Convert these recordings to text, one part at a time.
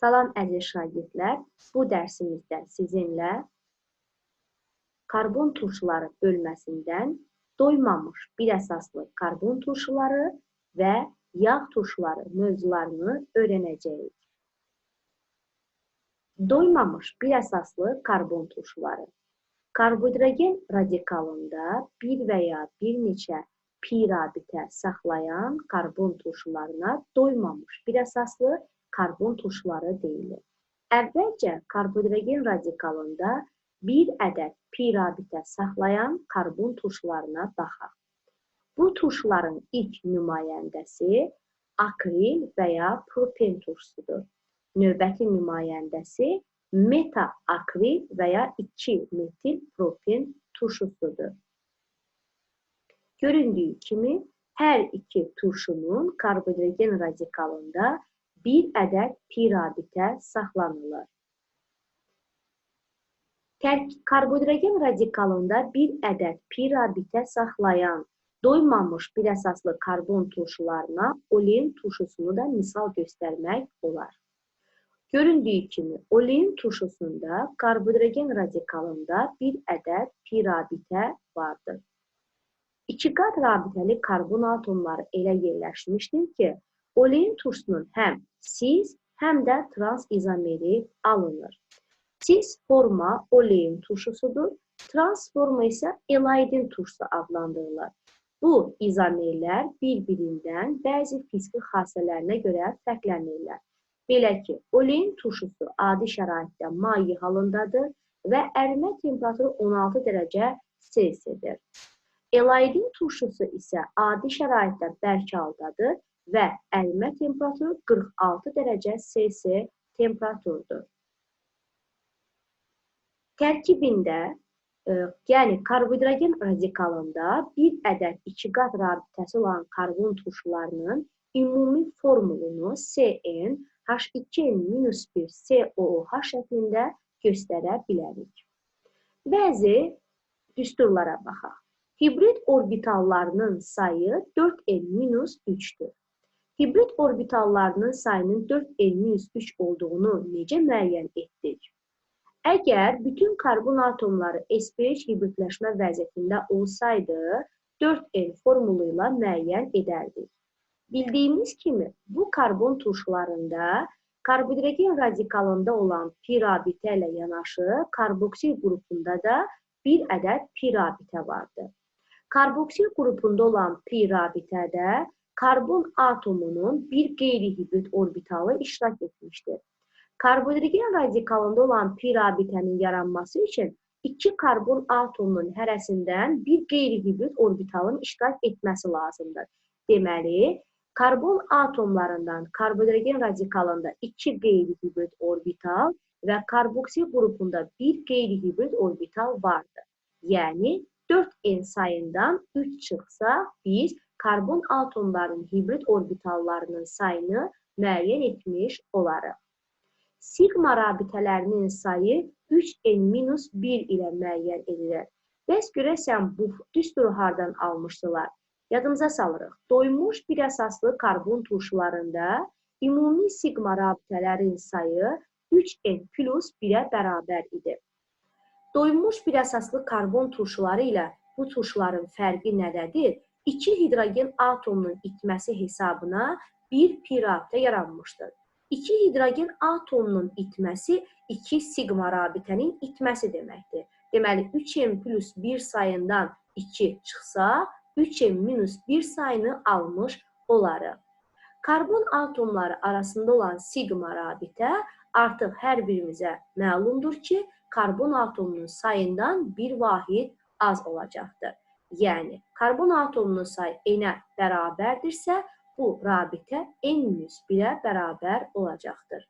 Salam əziz şagirdlər, bu dərsimizdə sizinlə karbon turşuları bölməsindən doymamış bir əsaslı karbon turşuları və yağ turşuları mövzularını öyrənəcəyik. Doymamış bir əsaslı karbon turşuları. Karbohidrogen radikalında bir və ya bir neçə pi rabitə saxlayan karbon turşularına doymamış bir əsaslı karbon turşuları deyilir. Əvvəlcə karbohidrogen radikalında bir ədəd pi rabitə saxlayan karbon turşularına baxaq. Bu turşuların ilk nümayəndəsi akril və ya propen turşusudur. Növbəti nümayəndəsi meta akril və ya 2 metil propen turşusudur. Göründüyü kimi hər iki turşunun karbohidrogen radikalında bir ədəd pi rabitə saxlanılır. Karbohidrogen radikalında bir ədəd pi rabitə saxlayan doymamış bir əsaslı karbon turşularına olein turşusunu da misal göstərmək olar. Göründüyü kimi, olein turşusunda karbohidrogen radikalında bir ədəd pi rabitə vardır. İki qat rabitəli karbon atomları elə yerləşmişdir ki, olein turşusunun həm cis həm də trans izomeri alınır. Cis forma olein turşusudur, trans forma isə elaidin turşusu adlandırılır. Bu izomerlər bir-birindən bəzi fiziki xassələrinə görə fərqlənirlər. Belə ki, olein turşusu adi şəraitdə maye halındadır və ərimə temperaturu 16 dərəcə Selsiyadır. Elaidin turşusu isə adi şəraitdə bərk haldadır və ərimə temperaturu 46 dərəcə Selsi temperaturdur. Tərkibində, e, yəni karbohidrogen radikalında bir ədəd iki qat rabitəsi olan karbon turşularının ümumi formulunu CN H2-1 COOH şəklində göstərə bilərik. Bəzi düsturlara baxaq. Hibrid orbitallarının sayı 4n-3-dür. Hibrid orbitallarının sayının 4n-3 olduğunu necə müəyyən etdik? Əgər bütün karbon atomları SPH hibridləşmə vəziyyətində olsaydı, 4n formulu ilə müəyyən edərdik. Bildiyimiz kimi, bu karbon turşularında karbohidrogen radikalında olan pi rabitə ilə yanaşı, karboksil qrupunda da bir ədəd pi rabitə vardır. Karboksil qrupunda olan pi rabitədə karbon atomunun bir qeyri-hibrid orbitalı iştirak etmişdir. Karbohidrogen radikalında olan pi rabitənin yaranması üçün iki karbon atomunun hərəsindən bir qeyri-hibrid orbitalın iştirak etməsi lazımdır. Deməli, karbon atomlarından karbohidrogen radikalında iki qeyri-hibrid orbital və karboksil qrupunda bir qeyri-hibrid orbital vardır. Yəni 4n sayından 3 çıxsa, biz karbon atomlarının hibrid orbitallarının sayını müəyyən etmiş olarıq. Sigma rabitələrinin sayı 3n-1 ilə müəyyən edilir. Bəs görəsən bu düsturu hardan almışdılar? Yadımıza salırıq. Doymuş bir əsaslı karbon turşularında ümumi sigma rabitələrin sayı 3n plus 1-ə bərabər idi. Doymuş bir əsaslı karbon turşuları ilə bu turşuların fərqi nədədir? İki hidrogen atomunun itməsi hesabına bir pirabitə yaranmışdır. İki hidrogen atomunun itməsi 2 sigma rabitənin itməsi deməkdir. Deməli 3m plus 1 sayından 2 çıxsa, 3m minus 1 sayını almış olarıq. Karbon atomları arasında olan sigma rabitə artıq hər birimizə məlumdur ki, karbon atomunun sayından bir vahid az olacaqdır. Yəni, karbon atomunun sayı n-ə bərabərdirsə, bu rabitə n-1-ə bərabər olacaqdır.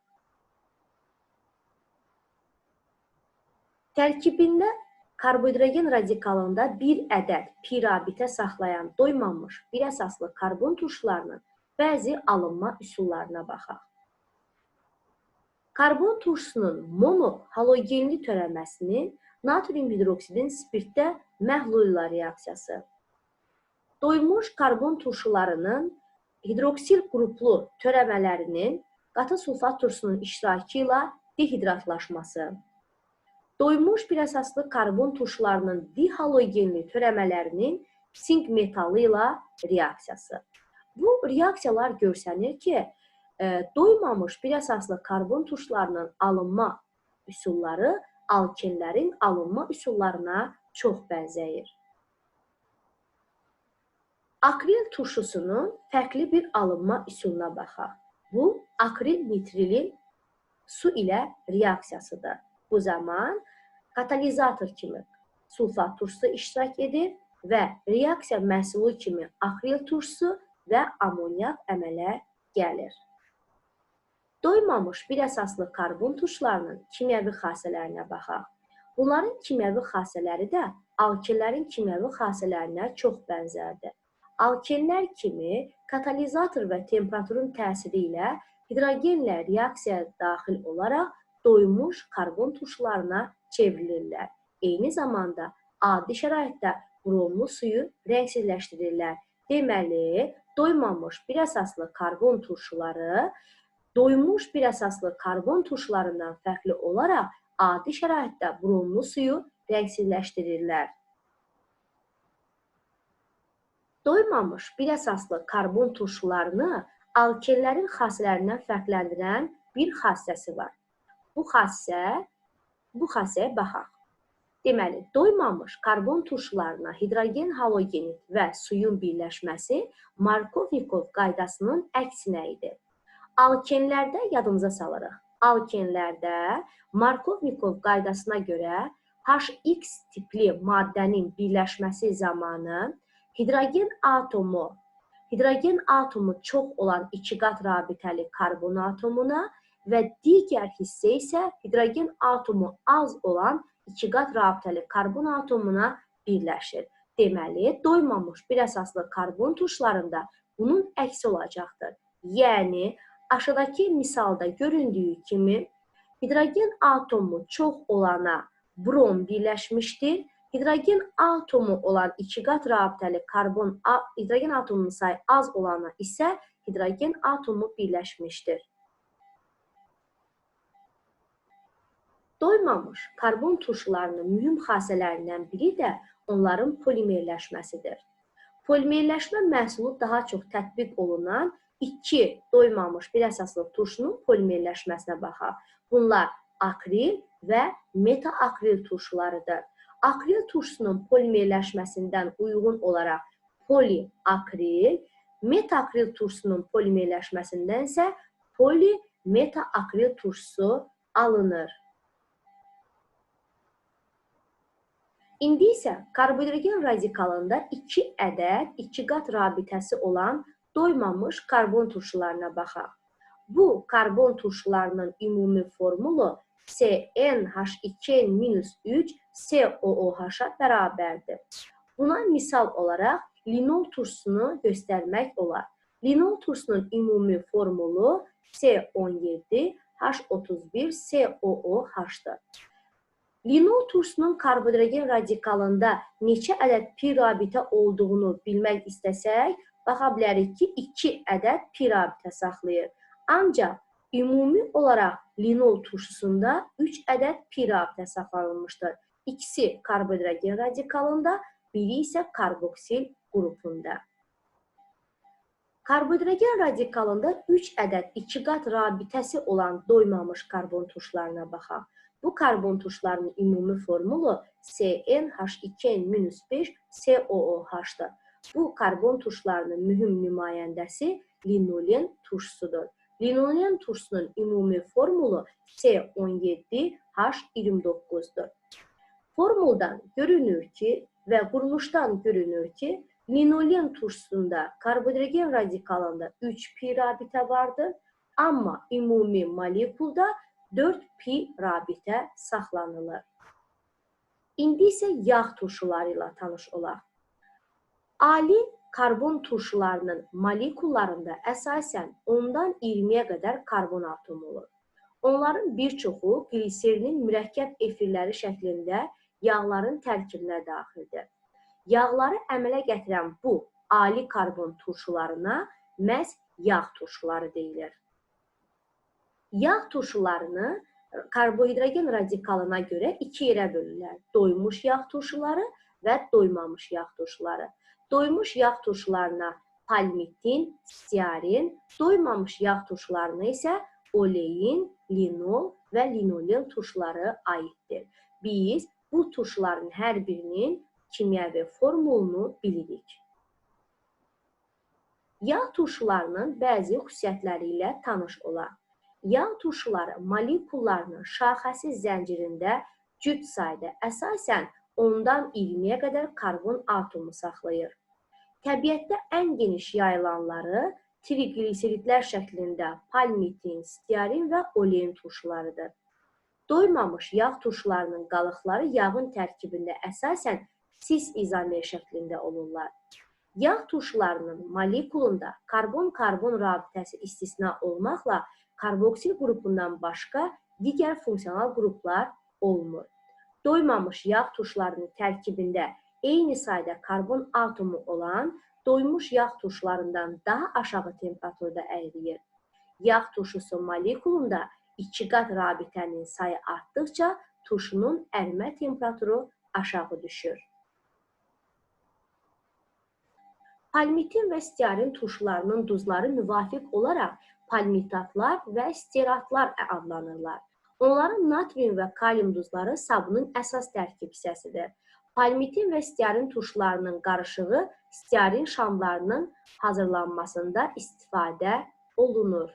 Tərkibində karbohidrogen radikalında bir ədəd pi rabitə saxlayan doymamış bir əsaslı karbon turşularının bəzi alınma üsullarına baxaq. Karbon turşusunun mono halogenli törəməsinin natrium hidroksidin spirtdə məhlullar reaksiyası. Doymuş karbon turşularının hidroksil qruplu törəmələrinin qatı sulfat turşusunun iştirakı ilə dehidratlaşması, doymuş bir əsaslı karbon turşularının dihalogenli törəmələrinin sink metalı ilə reaksiyası. Bu reaksiyalar görsənir ki, e, doymamış bir əsaslı karbon turşularının alınma üsulları alkenlərin alınma üsullarına çox bənzəyir. Akril turşusunun fərqli bir alınma üsuluna baxaq. Bu, akril nitrilin su ilə reaksiyasıdır. Bu zaman katalizator kimi sulfat turşusu iştirak edir və reaksiya məhsulu kimi akril turşusu və amonyak əmələ gəlir. Doymamış bir əsaslı karbon turşularının kimyəvi xassələrinə baxaq. Bunların kimyəvi xassələri də alkenlərin kimyəvi xassələrinə çox bənzərdir. Alkenlər kimi katalizator və temperaturun təsiri ilə hidrogenlə reaksiyaya daxil olaraq doymuş karbon turşularına çevrilirlər. Eyni zamanda adi şəraitdə bromlu suyu rəngsizləşdirirlər. Deməli, doymamış bir əsaslı karbon turşuları doymuş bir əsaslı karbon turşularından fərqli olaraq adi şəraitdə bromlu suyu rəngsizləşdirirlər. Doymamış bir əsaslı karbon turşularını alkenlərin xassələrindən fərqləndirən bir xassəsi var. Bu xassə bu xassəyə baxaq. Deməli, doymamış karbon turşularına hidrogen halogenit və suyun birləşməsi Markovnikov qaydasının əksinə idi. Alkenlərdə yadımıza salırıq. Alkenlərdə Markovnikov qaydasına görə HX tipli maddənin birləşməsi zamanı hidrogen atomu hidrogen atomu çox olan iki qat rabitəli karbon atomuna və digər hissə isə hidrogen atomu az olan iki qat rabitəli karbon atomuna birləşir. Deməli, doymamış bir əsaslı karbon turşularında bunun əksi olacaqdır. Yəni, aşağıdakı misalda göründüyü kimi hidrogen atomu çox olana brom birləşmişdir. Hidrogen atomu olan iki qat rabitəli karbon hidrogen atomunun sayı az olana isə hidrogen atomu birləşmişdir. Doymamış karbon turşularının mühüm xassələrindən biri də onların polimerləşməsidir. Polimerləşmə məhsulu daha çox tətbiq olunan 2 doymamış bir əsaslı turşunun polimerləşməsinə baxaq. Bunlar akril və meta-akril turşularıdır. Akril turşusunun polimerləşməsindən uyğun olaraq poliakril, meta-akril turşusunun polimerləşməsindən isə polimeta-akril turşusu alınır. İndi isə karbohidrogen radikalında 2 ədəd 2 qat rabitəsi olan doymamış karbon turşularına baxaq. Bu karbon turşularının ümumi formulu CnH2n-3 COOH-a bərabərdir. Buna misal olaraq linol turşusunu göstərmək olar. Linol turşusunun ümumi formulu C17H31COOH-dır. Linol turşusunun karbohidrogen radikalında neçə ədəd pi rabitə olduğunu bilmək istəsək, baxa bilərik ki, 2 ədəd pi rabitə saxlayır. Ancaq ümumi olaraq linol turşusunda 3 ədəd pi rabitə saxlanılmışdır. İkisi karbohidrogen radikalında, biri isə karboksil qrupunda. Karbohidrogen radikalında 3 ədəd 2 qat rabitəsi olan doymamış karbon turşularına baxaq. Bu karbon turşularının ümumi formulu CnH2n-5 COOH-dır. Bu karbon turşularının mühüm nümayəndəsi linolen turşusudur. Linolen turşusunun ümumi formulu C17H29-dur. Formuldan görünür ki və quruluşdan görünür ki, linolen turşusunda karbohidrogen radikalında 3 pi rabitə vardır, amma ümumi molekulda 4 pi rabitə saxlanılır. İndi isə yağ turşuları ilə tanış olaq. Ali karbon turşularının molekullarında əsasən 10-dan 20-yə qədər karbon atomu olur. Onların bir çoxu gliserinin mürəkkəb efirləri şəklində yağların tərkibinə daxildir. Yağları əmələ gətirən bu ali karbon turşularına məhz yağ turşuları deyilir. Yağ turşularını karbohidrogen radikalına görə iki yerə bölürlər. Doymuş yağ turşuları və doymamış yağ turşuları. Doymuş yağ turşularına palmitin, stearin, doymamış yağ turşularına isə olein, linol və linolel turşuları aiddir. Biz bu turşuların hər birinin kimyəvi formulunu bilirik. Yağ turşularının bəzi xüsusiyyətləri ilə tanış olaq. Yağ turşuları molekullarının şaxəsi zəncirində cüt sayda əsasən ondan 20-yə qədər karbon atomu saxlayır. Təbiətdə ən geniş yayılanları triqliseridlər şəklində palmitin, stearin və olein turşularıdır. Doymamış yağ turşularının qalıqları yağın tərkibində əsasən sis izomer şəklində olurlar. Yağ turşularının molekulunda karbon-karbon rabitəsi istisna olmaqla karboksil qrupundan başqa digər funksional qruplar olmur. Doymamış yağ turşularının tərkibində eyni sayda karbon atomu olan doymuş yağ turşularından daha aşağı temperaturda əriyir. Yağ turşusu molekulunda iki qat rabitənin sayı artdıqca turşunun ərimə temperaturu aşağı düşür. Palmitin və stearin turşularının duzları müvafiq olaraq palmitatlar və steratlar adlanırlar. Onların natrium və kalium duzları sabunun əsas tərkib hissəsidir. Palmitin və stearin turşularının qarışığı stearin şamlarının hazırlanmasında istifadə olunur.